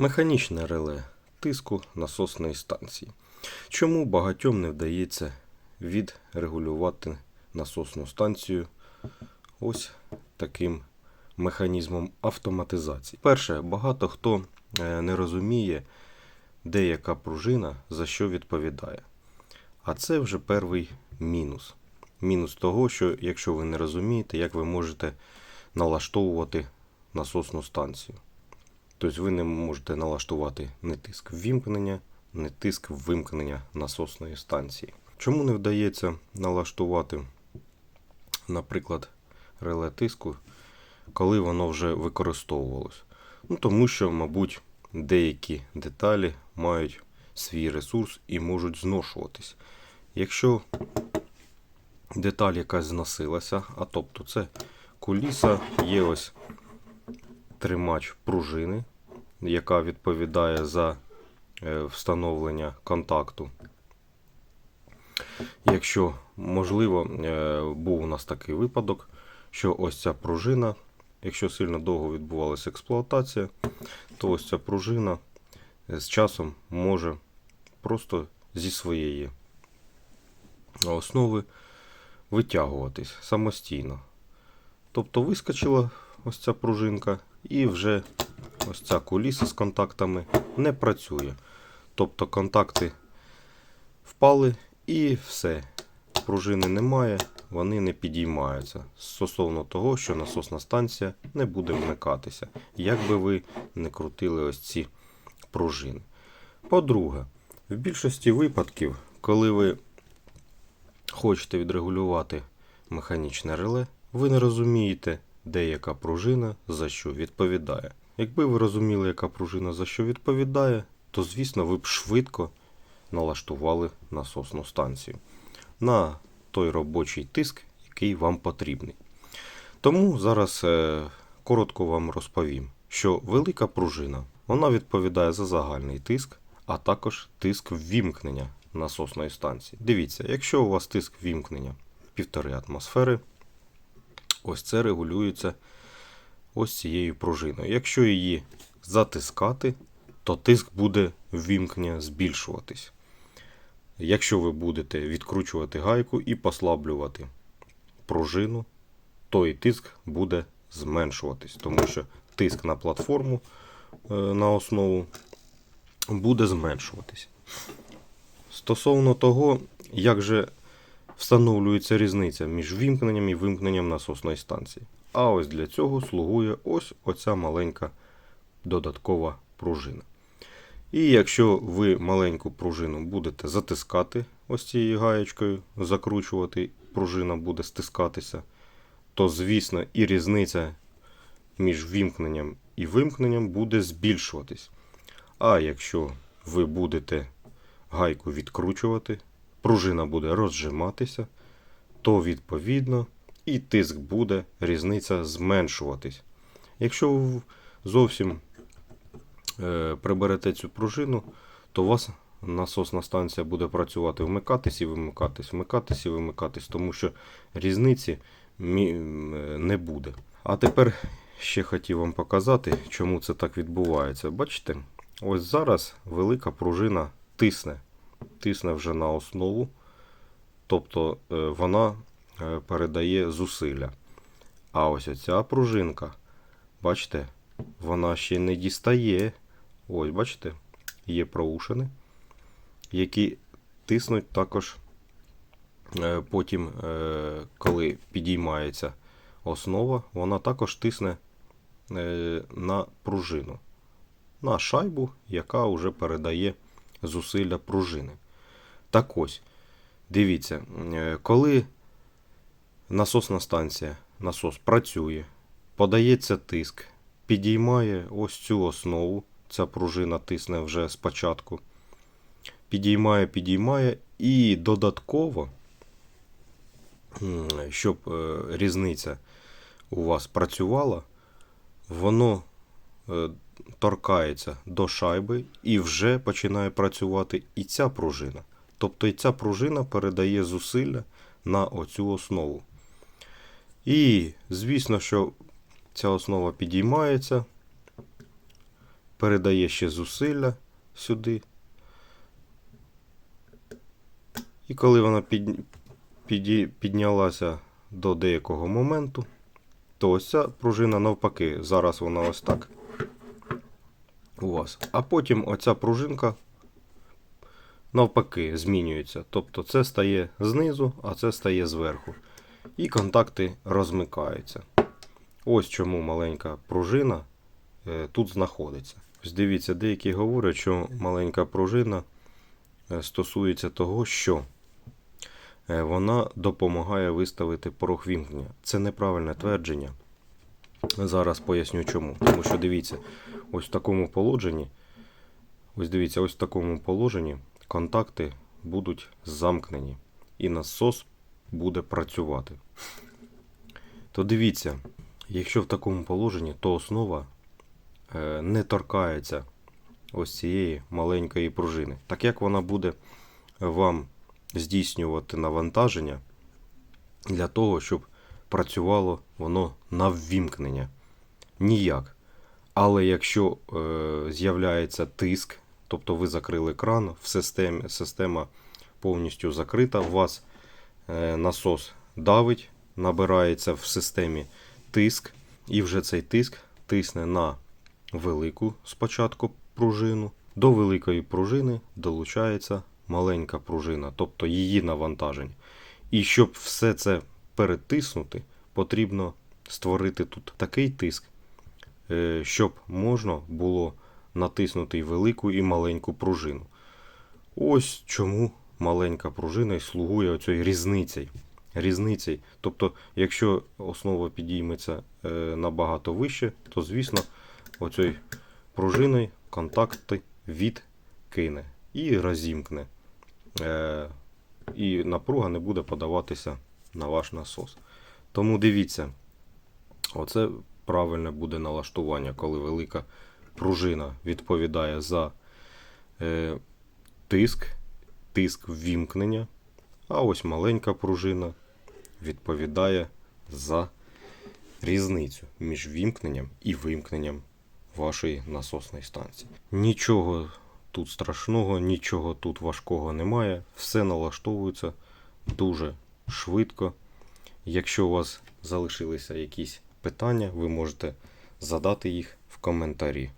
Механічне реле тиску насосної станції. Чому багатьом не вдається відрегулювати насосну станцію ось таким механізмом автоматизації? Перше, багато хто е, не розуміє, де яка пружина за що відповідає. А це вже перший мінус. Мінус того, що якщо ви не розумієте, як ви можете налаштовувати насосну станцію. Тобто ви не можете налаштувати не тиск ввімкнення, не тиск вимкнення насосної станції. Чому не вдається налаштувати, наприклад, реле тиску, коли воно вже використовувалось? Ну, тому що, мабуть, деякі деталі мають свій ресурс і можуть зношуватись. Якщо деталь якась зносилася, а тобто це куліса, є ось тримач пружини, яка відповідає за е, встановлення контакту. Якщо можливо, е, був у нас такий випадок, що ось ця пружина, якщо сильно довго відбувалася експлуатація, то ось ця пружина е, з часом може просто зі своєї основи витягуватись самостійно. Тобто вискочила ось ця пружинка, і вже ось ця куліса з контактами не працює. Тобто контакти впали і все. Пружини немає, вони не підіймаються. Стосовно того, що насосна станція не буде вмикатися, як би ви не крутили ось ці пружини. По-друге, в більшості випадків, коли ви хочете відрегулювати механічне реле, ви не розумієте, де яка пружина за що відповідає. Якби ви розуміли, яка пружина за що відповідає, то звісно ви б швидко налаштували насосну станцію на той робочий тиск, який вам потрібний. Тому зараз е, коротко вам розповім, що велика пружина вона відповідає за загальний тиск, а також тиск ввімкнення насосної станції. Дивіться, якщо у вас тиск ввімкнення 1,5 атмосфери, ось це регулюється ось цією пружиною. Якщо її затискати, то тиск буде ввімкнення збільшуватись. Якщо ви будете відкручувати гайку і послаблювати пружину, то і тиск буде зменшуватись, тому що тиск на платформу е, на основу буде зменшуватись. Стосовно того, як же встановлюється різниця між вімкненням і вимкненням насосної станції. А ось для цього слугує ось оця маленька додаткова пружина. І якщо ви маленьку пружину будете затискати ось цією гаєчкою, закручувати, пружина буде стискатися, то, звісно, і різниця між вімкненням і вимкненням буде збільшуватись. А якщо ви будете гайку відкручувати, пружина буде розжиматися, то відповідно і тиск буде різниця зменшуватись. Якщо ви зовсім е, приберете цю пружину, то у вас насосна станція буде працювати вмикатись і вимикатись, вмикатись і вимикатись, тому що різниці не буде. А тепер ще хотів вам показати, чому це так відбувається. Бачите, ось зараз велика пружина тисне, тисне вже на основу, тобто е, вона е, передає зусилля. А ось оця пружинка, бачите, вона ще не дістає. Ось, бачите, є проушини, які тиснуть також е, потім, коли підіймається основа, вона також тисне на пружину, на шайбу, яка вже передає зусилля пружини. Так ось, дивіться, е, коли насосна станція, насос працює, подається тиск, підіймає ось цю основу, ця пружина тисне вже спочатку. Підіймає, підіймає і додатково, щоб е, різниця у вас працювала, воно е, торкається до шайби і вже починає працювати і ця пружина. Тобто і ця пружина передає зусилля на оцю основу. І, звісно, що ця основа підіймається передає ще зусилля сюди. І коли вона під, піді- піднялася до деякого моменту, то ось ця пружина навпаки. Зараз вона ось так у вас. А потім оця пружинка навпаки змінюється. Тобто це стає знизу, а це стає зверху. І контакти розмикаються. Ось чому маленька пружина е, тут знаходиться. Ось дивіться, деякі говорять, що маленька пружина е, стосується того, що е, вона допомагає виставити порог вімкнення. Це неправильне твердження. Зараз поясню чому. Тому що дивіться, ось в такому положенні, ось дивіться, ось в такому положенні контакти будуть замкнені і насос буде працювати. То дивіться, якщо в такому положенні, то основа е, не торкається ось цієї маленької пружини. Так як вона буде вам здійснювати навантаження для того, щоб працювало воно на ввімкнення. Ніяк. Але якщо е, з'являється тиск, тобто ви закрили кран, в системі, система повністю закрита, у вас е, насос давить, набирається в системі тиск, і вже цей тиск тисне на велику спочатку пружину. До великої пружини долучається маленька пружина, тобто її навантаження. І щоб все це перетиснути, потрібно створити тут такий тиск, е, щоб можна було натиснути і велику і маленьку пружину. Ось чому маленька пружина і слугує оцею різницею. Різницею. Тобто, якщо основа підійметься е, набагато вище, то звісно, оцею пружиною контакти відкине і розімкне. Е, і напруга не буде подаватися на ваш насос. Тому дивіться, оце правильне буде налаштування, коли велика пружина відповідає за е, тиск, тиск ввімкнення, а ось маленька пружина відповідає за різницю між вімкненням і вимкненням вашої насосної станції. Нічого тут страшного, нічого тут важкого немає. Все налаштовується дуже швидко. Якщо у вас залишилися якісь питання, ви можете задати їх в коментарі.